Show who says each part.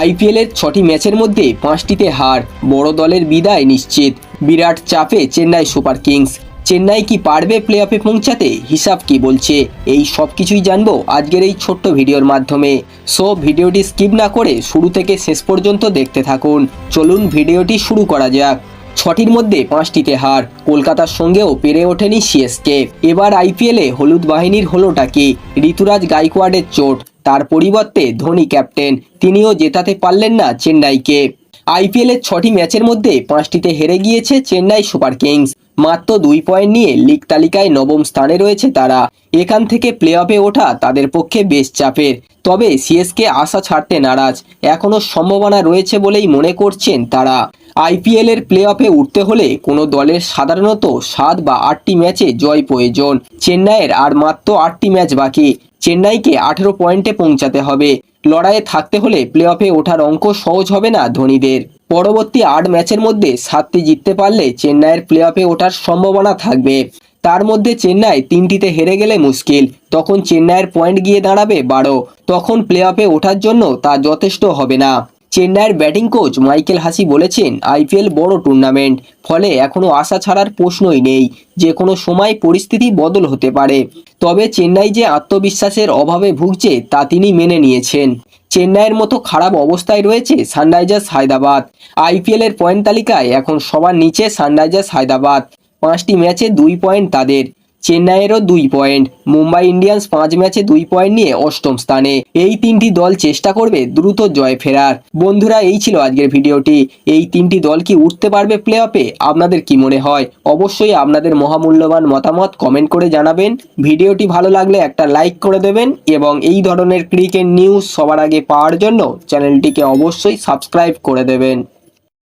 Speaker 1: আইপিএলের ছটি ম্যাচের মধ্যে পাঁচটিতে হার। বড় দলের বিদায় নিশ্চিত। বিরাট চাপে চেন্নাই সুপার কিংস। চেন্নাই কি পারবে প্লে অফে পৌঁছাতে? হিসাব কি বলছে? এই সব কিছুই জানব আজকের এই ছোট্ট ভিডিওর মাধ্যমে। সো, ভিডিওটি স্কিপ না করে শুরু থেকে শেষ পর্যন্ত দেখতে থাকুন। চলুন, ভিডিওটি শুরু করা যাক। ছটির মধ্যে পাঁচটিতে হার। কলকাতার সঙ্গেও পেরে ওঠেনি সিএসকে এবার আইপিএলে হলুদ বাহিনীর হলোটা কি? ঋতুরাজ গাইকোয়াডের চোট। তার পরিবর্তে ধোনি ক্যাপ্টেন। তিনিও জেতাতে পারলেন না চেন্নাইকে। আইপিএলের ছটি ম্যাচের মধ্যে পাঁচটিতে হেরে গিয়েছে চেন্নাই সুপার কিংস। মাত্র দুই পয়েন্ট নিয়ে লিগ তালিকায় নবম স্থানে রয়েছে তারা। এখান থেকে প্লে অফে ওঠা তাদের পক্ষে বেশ চাপের। তবে সিএসকে আশা ছাড়তে নারাজ। এখনও সম্ভাবনা রয়েছে বলেই মনে করছেন তারা। আইপিএল এর প্লে অফে উঠতে হলে কোনো দলের সাধারণত সাত বা আটটি ম্যাচে জয় প্রয়োজন। চেন্নাইয়ের আর মাত্র আটটি ম্যাচ বাকি। চেন্নাইকে আঠেরো পয়েন্টে পৌঁছাতে হবে। লড়াইয়ে থাকতে হলে প্লে অফে ওঠার অঙ্ক সহজ হবে না ধোনিদের। পরবর্তী আট ম্যাচের মধ্যে সাতটি জিততে পারলে চেন্নাইয়ের প্লে অফে ওঠার সম্ভাবনা থাকবে। তার মধ্যে চেন্নাই তিনটিতে হেরে গেলে মুশকিল। তখন চেন্নাইয়ের পয়েন্ট গিয়ে দাঁড়াবে বারো। তখন প্লে অফে ওঠার জন্য তা যথেষ্ট হবে না। চেন্নাইয়ের ব্যাটিং কোচ মাইকেল হাসি বলেছেন, আইপিএল বড় টুর্নামেন্ট, ফলে এখনও আশা ছাড়ার প্রশ্নই নেই যে কোনো সময় পরিস্থিতি বদল হতে পারে। তবে চেন্নাই যে আত্মবিশ্বাসের অভাবে ভুগছে, তা তিনি মেনে নিয়েছেন। চেন্নাইয়ের মতো খারাপ অবস্থায় রয়েছে সানরাইজার্স হায়দ্রাবাদ। আইপিএল এর পয়েন্ট তালিকায় এখন সবার নিচে সানরাইজার্স হায়দ্রাবাদ। পাঁচটি ম্যাচে দুই পয়েন্ট তাদের। চেন্নাইয়েরও দুই পয়েন্ট, মুম্বাই ইন্ডিয়ান্স পাঁচ ম্যাচে দুই পয়েন্ট নিয়ে অষ্টম স্থানে। এই তিনটি দল চেষ্টা করবে দ্রুত জয় ফেরার। বন্ধুরা, এই ছিল আজকের ভিডিওটি। এই তিনটি দল কি উঠতে পারবে প্লে অফে আপনাদের কি মনে হয়? অবশ্যই আপনাদের মহামূল্যবান মতামত কমেন্ট করে জানাবেন। ভিডিওটি ভালো লাগলে একটা লাইক করে দেবেন এবং এই ধরনের ক্রিকেট নিউজ সবার আগে পাওয়ার জন্য চ্যানেলটিকে অবশ্যই সাবস্ক্রাইব করে দেবেন।